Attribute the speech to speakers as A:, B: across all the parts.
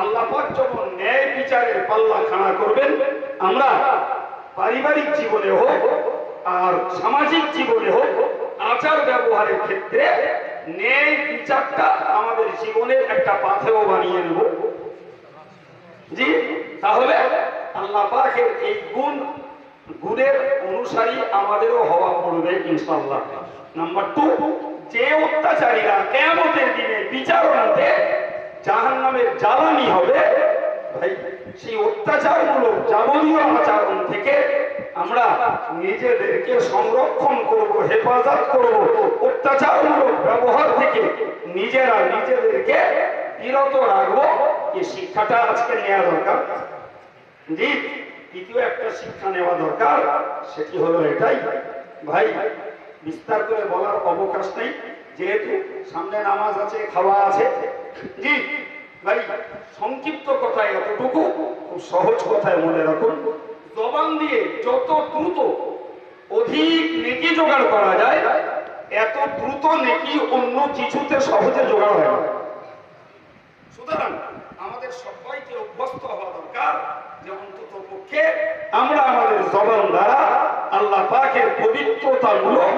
A: আল্লাহ পাক যখন ন্যায় বিচারের পাল্লা খাড়া করবেন, আমরা পারিবারিক জীবনে হোক আর সামাজিক জীবনে হোক, আচার ব্যবহারের ক্ষেত্রে ন্যায় বিচারটা আমাদের জীবনের একটা পাথেও বানিয়ে নেব। জি, তাহলে আল্লাহ পাকের এই গুণ, গুণের অনুসারী আমাদেরও হওয়া পড়বে ইনশাল্লাহ নাম্বার টু যে অত্যাচারীরা কেমতের দিনে বিচারণাতে জাহান নামের জ্বালানি হবে, ভাই, সেই অত্যাচারমূলক যাবতীয় আচরণ থেকে আমরা নিজেদেরকে সংরক্ষণ করব, হেফাজত করব। অত্যাচারমূলক ব্যবহার থেকে নিজেরা নিজেদেরকে বিরত রাখব। এই শিক্ষাটা আজকে নেওয়া দরকার। জি, দ্বিতীয় একটা শিক্ষা নেওয়া দরকার, সেটি হলো এটাই। ভাই, বিস্তার করে বলার অবকাশ নেই। যেহেতু সামনে নামাজ আছে, খাওয়া আছে জি ভাই, সংক্ষিপ্ত কথায় এতটুকু, খুব সহজ কথায় মনে রাখুন। জবান দিয়ে যত দ্রুত অধিক নেকি জোগাড় করা যায়, এত দ্রুত নেকি অন্য কিছুতে সহজে জোগাড় হয় না। সুতরাং আমাদের সবাইকে অভ্যস্ত হওয়া দরকার যে অন্তত পক্ষে আমরা আমাদের জবান দ্বারা পাকের পবিত্রতামূলক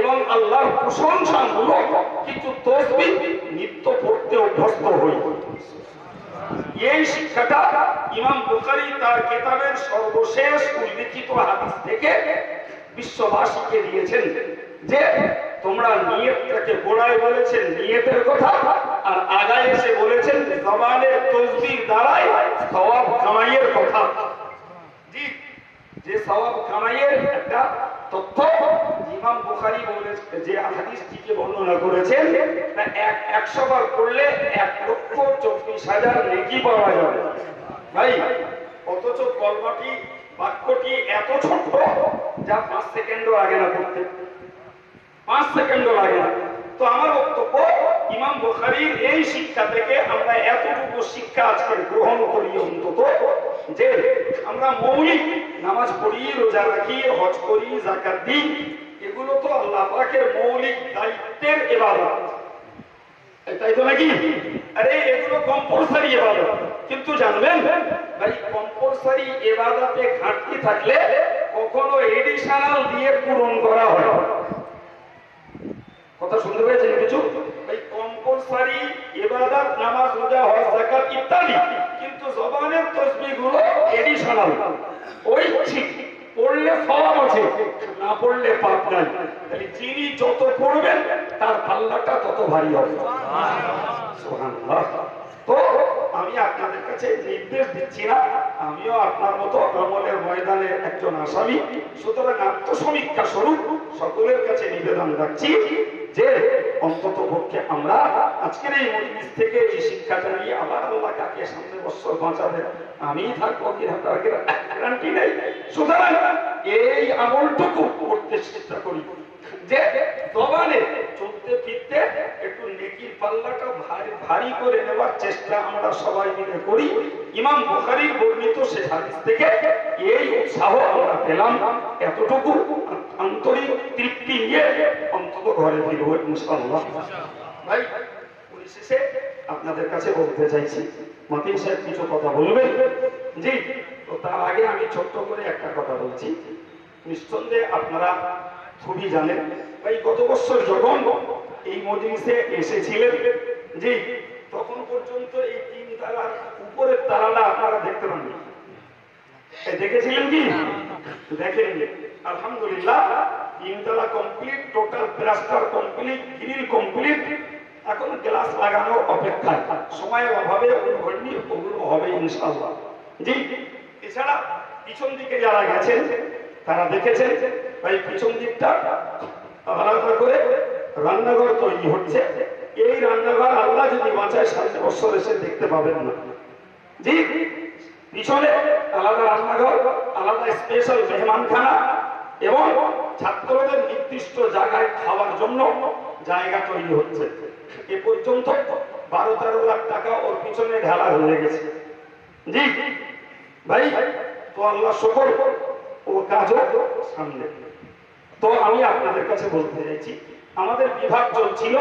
A: এবং আল্লাহর প্রশংসামূলক কিছু তসবি নিত্য পড়তে অভ্যস্ত হই। এই শিক্ষাটা ইমাম বুখারী তার কেতাবের সর্বশেষ উল্লিখিত হাদিস থেকে বিশ্ববাসীকে দিয়েছেন যে, তোমরা নিয়তটাকে গোড়ায় বলেছেন নিয়তের কথা আর আগায় এসে বলেছেন জবানের তসবির দ্বারাই সওয়াব কামাইয়ের কথা। যে সওয়াব কামাইয়ের একটা তথ্য ইমাম বুখারী বলেছে, যে হাদিসটিকে বর্ণনা করেছেন, তা এক একশো বার করলে এক লক্ষ চব্বিশ হাজার নেকি পাওয়া যাবে। ভাই, অথচ কলমাটি, বাক্যটি এত ছোট্ট, যা পাঁচ সেকেন্ডও লাগে না করতে পাঁচ সেকেন্ডও লাগে না। তো আমার বক্তব্য, ইমাম বুখারীর এই শিক্ষা থেকে আমরা এতটুকু শিক্ষা আজকে গ্রহণ করি অন্তত যে আমরা মৌলিক নামাজ পড়ি, রোজা রাখি, হজ করি জাকাত দিই, এগুলো তো আল্লাহ পাকের মৌলিক দায়িত্বের এবাদত তাই তো নাকি? আরে, এগুলো কম্পালসারি এবাদত কিন্তু জানবেন, ভাই কম্পালসারি এবাদতে ঘাটতি থাকলে কখনো এডিশনাল দিয়ে পূরণ করা হয়। কথা শুনতে পেয়েছেন কিছু? এই কম্পালসারি, ইবাদত, নামাজ, রোজা, হজ, যাকাত ইত্যাদি। কিন্তু জবানের তসবিহগুলো এডিশনাল। ঠিক, পড়লে সওয়াব আছে, না পড়লে পাপ নাই। তাহলে যিনি যত পড়বেন, তার পাল্লাটা তত ভারী হবে। সুবহানাল্লাহ। তো, আমি আপনাদের কাছে নির্দেশ দিচ্ছি না। আমিও আপনার মতো আমলের ময়দানে একজন আসামি। সুতরাং আত্মসমীক্ষা স্বরূপ সকলের কাছে নিবেদন রাখছি। যে অন্তত পক্ষে আমরা আজকের এই মজলিস থেকে এই শিক্ষাটা নিয়ে আবার আল্লাহ কাকে সামনে বছর বাঁচাবে। আমি থাকব কি তার গ্যারান্টি নেই। সুতরাং এই আমলটুকু করতে চেষ্টা করি। যে দবানে চলতে ফিরতে একটু নেকির পাল্লাটা ভারী ভারী করে নেওয়ার চেষ্টা আমরা সবাই মিলে করি। ইমাম বুখারীর বর্ণিত সে হাদিস থেকে এই উৎসাহ আমরা পেলাম এতটুকু আন্তরিক তৃপ্তি নিয়ে অন্তত ঘরে ফিরব ইনশাআল্লাহ। ভাই আপনাদের কাছে বলতে চাইছি, মতিন সাহেব কিছু কথা বলবেন? জি, তো তার আগে আমি ছোট্ট করে একটা কথা বলছি। নিঃসন্দেহে আপনারা খুবই জানেন, ভাই, গত বছর যখন এই মজলিসে এসেছিলেন, জি, তখন পর্যন্ত এই তিন তালার উপরের তালাটা আপনারা দেখতে দেখেছিলেন কি? দেখেন আলহামদুলিল্লাহ তিনতলা complete total plaster complete grill complete এখন গ্লাস লাগানোর অপেক্ষায়। সময়ের অভাবে ওগুলো হয়নি হবে ইনশাআল্লাহ। জি, এছাড়া পিছন দিকে যারা গেছেন, তারা দেখেছেন, ভাই, পিছন দিকটা আলাদা করে রান্নাঘর তৈরি হচ্ছে। এই রান্নাঘর আল্লাহ যদি বাঁচায় সামনে বছর এসে দেখতে পাবেন না। জি পিছনে আলাদা রান্নাঘর, আলাদা স্পেশাল মেহমানখানা এবং ছাত্রদের নির্দিষ্ট জায়গায় খাওয়ার জন্য জায়গা তৈরি হচ্ছে। এ পর্যন্ত বারো তেরো লাখ টাকা ওর পিছনে ঢালা হয়ে গেছে। জি, ভাই, তো আল্লাহ শকর, ও কাজও সামনে। তো আমি আপনাদের কাছে বলতে চাইছি, আমাদের বিভাগ চলছিল,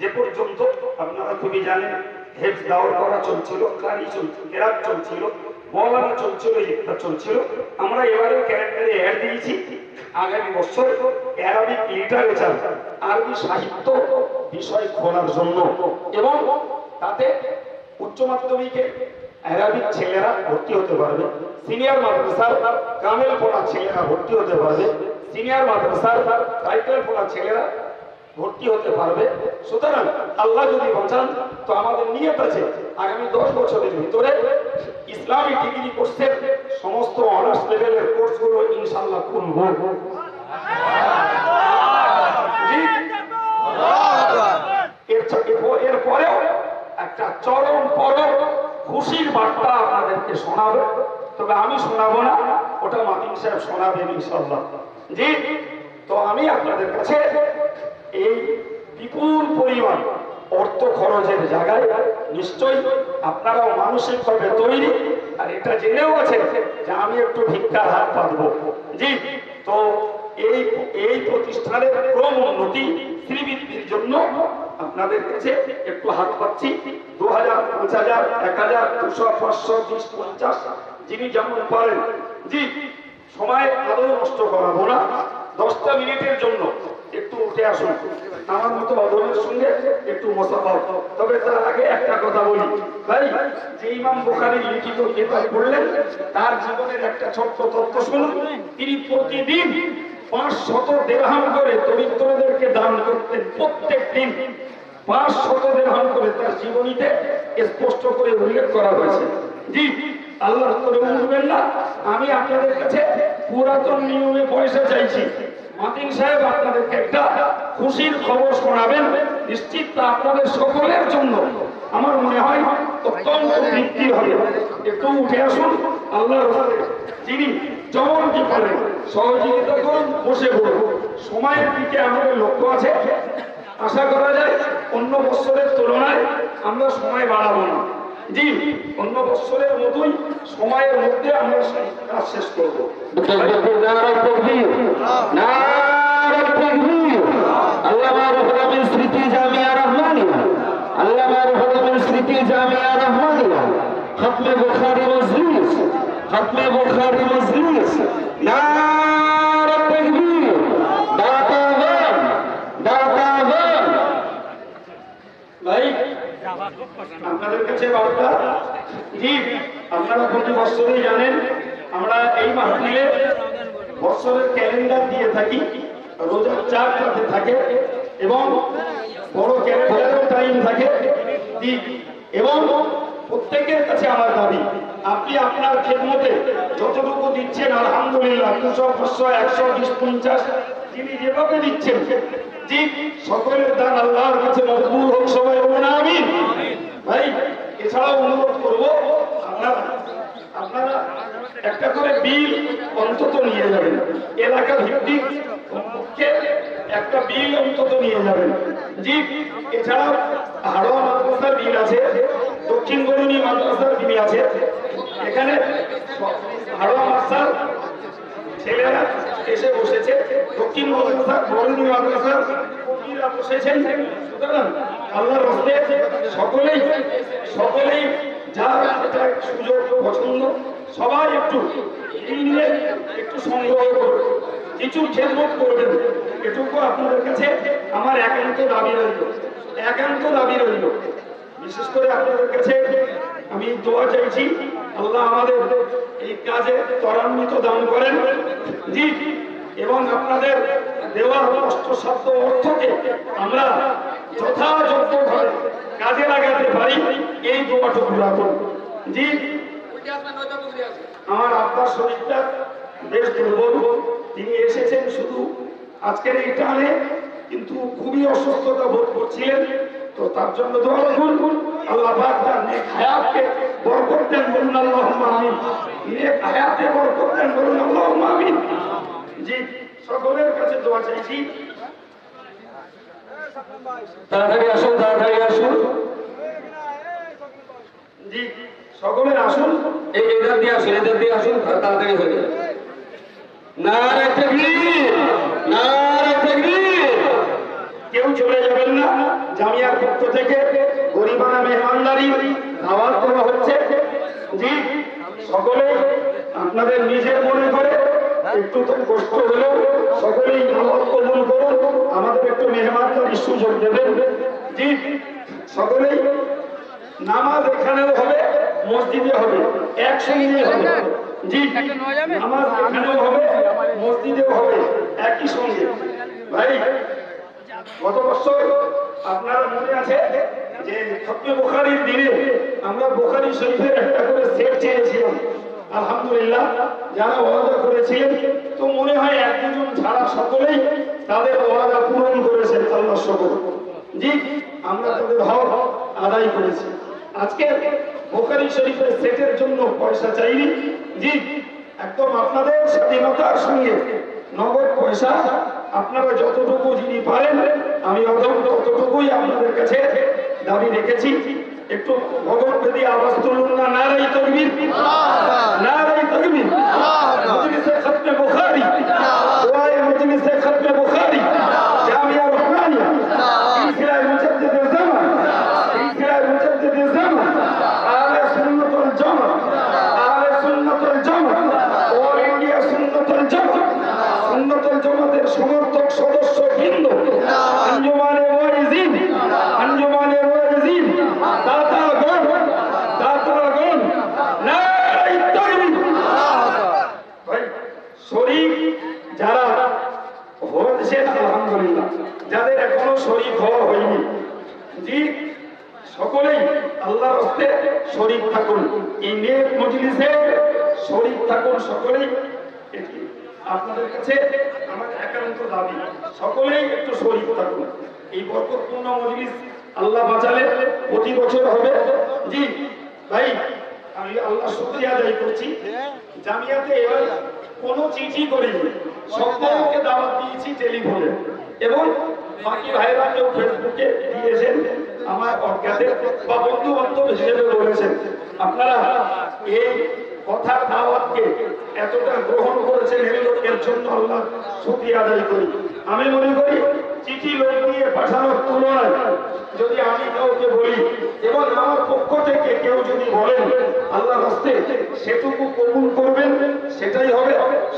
A: যে পর্যন্ত আপনারা খুবই জানেন হেফ দাওয়ার করা চলছিল, কারি চলছিল, কেরাত চলছিল মৌলানা চলছিল চলছিল। আমরা এবারে ক্যালেন্ডারে অ্যাড দিয়েছি। আগামী বছর অ্যারাবিক লিটারেচার আরবি সাহিত্য বিষয় খোলার জন্য। এবং তাতে উচ্চ মাধ্যমিকে অ্যারাবিক ছেলেরা ভর্তি হতে পারবে। সিনিয়র মাদ্রাসার কামেল পড়া ছেলেরা ভর্তি হতে পারবে। সিনিয়র মাদ্রাসার টাইটেল পড়া ছেলেরা ভর্তি হতে পারবে। সুতরাং আল্লাহ যদি বাঁচান, তো আমাদের নিয়ত আছে আগামী দশ বছরের ভিতরে ইসলামী ডিগ্রি কোর্সের সমস্ত অনার্স লেভেলের কোর্সগুলো ইনশাল্লাহ চ- এরপরেও একটা চরম পরম খুশির বার্তা আপনাদেরকে শোনাবে। তবে আমি শোনাবো না, ওটা মাতিন সাহেব শোনাবেন ইনশাল্লাহ জি? তো আমি আপনাদের কাছে এই বিপুল পরিমাণ অর্থ খরচের জায়গায় নিশ্চয়ই আপনারাও মানসিকভাবে তৈরি। আর এটা জেনেও আছেন যে আমি একটু ভিক্ষার হাত পাতবো জি, তো এই এই প্রতিষ্ঠানের ক্রম উন্নতি শ্রীবৃদ্ধির জন্য আপনাদের কাছে একটু হাত পাচ্ছি দু হাজার পাঁচ হাজার এক হাজার দুশো, পাঁচশো, বিশ, পঞ্চাশ, যিনি যেমন পারেন। জি, সময় আদৌ নষ্ট করাবো না। দশটা মিনিটের জন্য উঠে আসুন আমার মতো অধমের সঙ্গে একটু মশাফা তবে তার আগে একটা কথা বলি। ভাই, যে ইমাম বোখারি লিখিত কিতাব পড়লেন, তার জীবনের একটা ছোট্ট তথ্য শুনুন। তিনি প্রতিদিন পাঁচ শত দেড়হাম করে দরিদ্রদেরকে দান করতেন প্রত্যেক দিন পাঁচ শত দেড়হাম করে তার জীবনীতে স্পষ্ট করে উল্লেখ করা হয়েছে। জি আল্লাহ করে উঠবেন না, আমি আপনাদের কাছে পুরাতন নিয়মে পয়সা চাইছি। মাতিন সাহেব, আপনাদেরকে একটা খুশির খবর শোনাবেন। নিশ্চিত আপনাদের সকলের জন্য। আমার মনে হয় অত্যন্ত তৃপ্তি হবে। একটু উঠে আসুন। আল্লাহর যিনি কি পারেন সহযোগিতা করুন, বসে পড়ুন। সময়ের দিকে আমাদের লক্ষ্য আছে। আশা করা যায়, অন্য বছরের তুলনায় আমরা সময় বাড়াবো না। জি অন্য বৎসরের মতোই সময়ের মধ্যে আমরা কাজ শেষ করব
B: স্মৃতি জামিয়া রহমানিয়া আল্লামা রুহুল আমিন স্মৃতি জামিয়া রহমানিয়া খতমে বুখারী মজলিস খতমে বুখারী মজলিস নারা তকবীর দাতাগণ দাতাগণ
A: ভাই আপনাদের কাছে বার্তা। জি, আপনারা প্রতি বছরই জানেন, আমরা এই মাহফিলে বছরের ক্যালেন্ডার দিয়ে থাকি, রোজার চার রাতে থাকে এবং বড় টাইম থাকে। এবং প্রত্যেকের কাছে আমার দাবি, আপনি আপনার খেদমতে যতটুকু দিচ্ছেন, আলহামদুলিল্লাহ, দুশো, পাঁচশো, একশো, বিশ, পঞ্চাশ, যিনি যেভাবে দিচ্ছেন, জি, সকলের দান আল্লাহর কাছে মকবুল হোক, সবাই আমি ভাই, এছাড়াও অনুরোধ করব, আপনারা আপনারা একটা করে বিল অন্তত নিয়ে যাবেন। এলাকা ভিত্তিক একটা বিল অন্তত নিয়ে যাবেন। জি এছাড়াও হাড়োয়া মাদ্রাসার বিল আছে, দক্ষিণ গরুনি মাদ্রাসার বিল আছে। এখানে হাড়োয়া মাদ্রাসার ছেলেরা এসে বসেছে। দক্ষিণ মাদ্রাসা বরুণী মাদ্রাসার সকলেই সকলেই যার সুযোগ, পছন্দ, সবাই একটু একটু সংগ্রহ করবে কিছু খেদমত করবেন। এটুকু আপনাদের কাছে আমার একান্ত দাবি রইল। একান্ত দাবি রইল। বিশেষ করে আপনাদের কাছে আমি দোয়া চাইছি, আল্লাহ আমাদের এই কাজে ত্বরান্বিত দান করেন। জি, এবং আপনাদের দেওয়া কষ্টসাধ্য অর্থকে আমরা যথাযথভাবে কাজে লাগাতে পারি, এই দোয়াটুকু রাখুন জি, আমার আব্বার শরীরটা বেশ দুর্বল। তিনি এসেছেন শুধু আজকের এই টানে, কিন্তু খুবই অসুস্থতা বোধ করছিলেন। তো তার জন্য দোয়া রাখুন আল্লাহ পাক তার নেক হায়াতকে বরকত দেন বলুন, আল্লাহুম্মা আমিন। নেক হায়াতে বরকত দেন বলুন, আল্লাহুম্মা আমিন। জি। সকলের কাছে দোয়া চাইছি।
B: তাড়াতাড়ি আসুন তাড়াতাড়ি আসুন।
A: জি সকলের আসুন।
B: এই এদের দিয়ে আসুন এদের দিয়ে আসুন তাড়াতাড়ি হয়ে যাবে। নারে তকবীর নারে তকবীর
A: কেউ চলে যাবেন না জামিয়ার পক্ষ থেকে গরিব মেহমানা মেহমানদারি দাওয়াত দেওয়া হচ্ছে। জি সকলে আপনাদের নিজের মনে করে একটু তো কষ্ট হলেও সকলেই দাওয়াত কবুল করুন আমাদের একটু মেহমানদারির সুযোগ দেবেন। জি সকলেই নামাজ এখানেও হবে মসজিদে হবে একসঙ্গে হবে। জি নামাজ এখানেও হবে মসজিদেও হবে একই সঙ্গে। ভাই গত বছর আপনার মনে আছে যে খতমে বোখারির দিনে আমরা বোখারি শরীফের একটা করে সেট চেয়েছিলাম। আলহামদুলিল্লাহ, যারা ওয়াদা করেছিলেন, তো মনে হয় এক দুজন ছাড়া সকলেই তাদের ওয়াদা পূরণ করেছেন আল্লাহ সকল জি, আমরা তাদের হক আদায় করেছি। আজকে বোখারি শরীফের সেটের জন্য পয়সা চাইনি। জি, একদম আপনাদের স্বাধীনতার সঙ্গে নগদ পয়সা আপনারা যতটুকু যিনি পারেন, আমি অদম ততটুকুই আপনাদের কাছে দাবি রেখেছি। একটু ভগবত যদি আওয়াজ তুলুন না নারাই তকবীর নারাই তকবীর মজলিসে খতমে বুখারী। যারা হয়েছেন আলহামদুলিল্লাহ। যাদের এখনও শরীফ হওয়া হয়নি, জি, সকলেই আল্লাহর হস্তে শরীফ থাকুন। এই নেক মজলিসে শরীফ থাকুন সকলেই। আপনাদের কাছে আমার একান্ত দাবি, সকলেই একটু শরীফ থাকুন। এই বরকতপূর্ণ মজলিস আল্লাহ বাঁচালে প্রতি বছর হবে। জি, ভাই আমি আল্লাহ শুক্রিয়া আদায় করছি। জামিয়াতে এবার কোনো চিঠি করিনি। সকলকে দাওয়াত দিয়েছি টেলিফোনে। এবং বাকি ভাইরা কেউ ফেসবুকে দিয়েছেন, আমার অজ্ঞাতে বা বন্ধু বান্ধব হিসেবে বলেছেন, আপনারা এই কথার দাওয়াতকে এতটা গ্রহণ করেছেন এর এর জন্য আল্লাহ শুক্রিয়া আদায় করি। আমি মনে করি, চিঠি লোক দিয়ে পাঠানোর তুলনায় যদি আমি কাউকে বলি এবং আমার পক্ষ থেকে বলেন আল্লাহ হস্তে সেটুকু কবুল করবেন, সেটাই হবে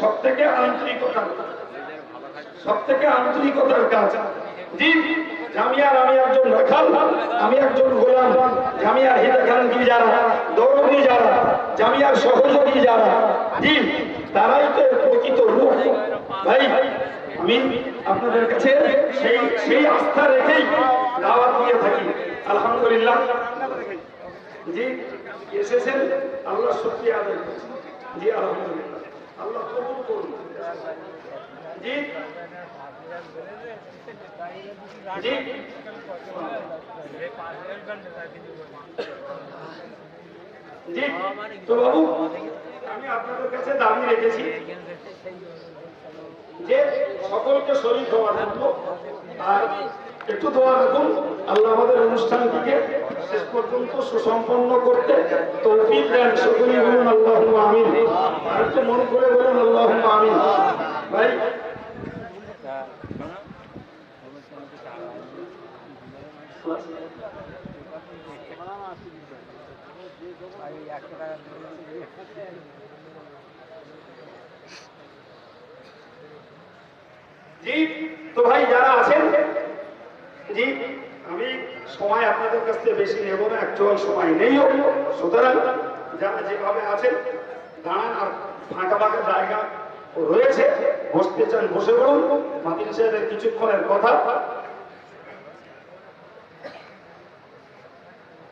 A: সব থেকে আন্তরিকতা সব থেকে আন্তরিকতার কাজ। জি আমি একজন আমি একজন গোলাম জি তারাই তো প্রকৃত রূপ। ভাই আপনাদের কাছে সেই সেই আস্থা রেখেই দাওয়াত থাকি। আলহামদুলিল্লাহ। জি এসেছেন, আল্লাহ সত্যি আদায় জি, আলহামদুলিল্লাহ। আল্লাহ কবুল করুন। জি তো বাবু, আমি আপনাদের কাছে দাবি রেখেছি যে সকলকে শরীর হওয়ার জন্য আর একটু দোয়া রাখুন। আল্লাহ আমাদের অনুষ্ঠানটিকে শেষ পর্যন্ত সুসম্পন্ন করতে তৌফিক দেন। সকলেই বলুন আল্লাহ আমিন। একটু মন করে বলুন আল্লাহ আমিন। ভাই জি তো ভাই যারা আছেন জি সময় আপনাদের কাছ থেকে বেশি নেব না, একচুয়াল সময় নেই সুতরাং যারা যেভাবে আছেন, দাঁড়ান আর ফাঁকা ফাঁকা জায়গা রয়েছে, বসতে চান, বসে পড়ুন। মাতিন সাহেবের কিছুক্ষণের কথা।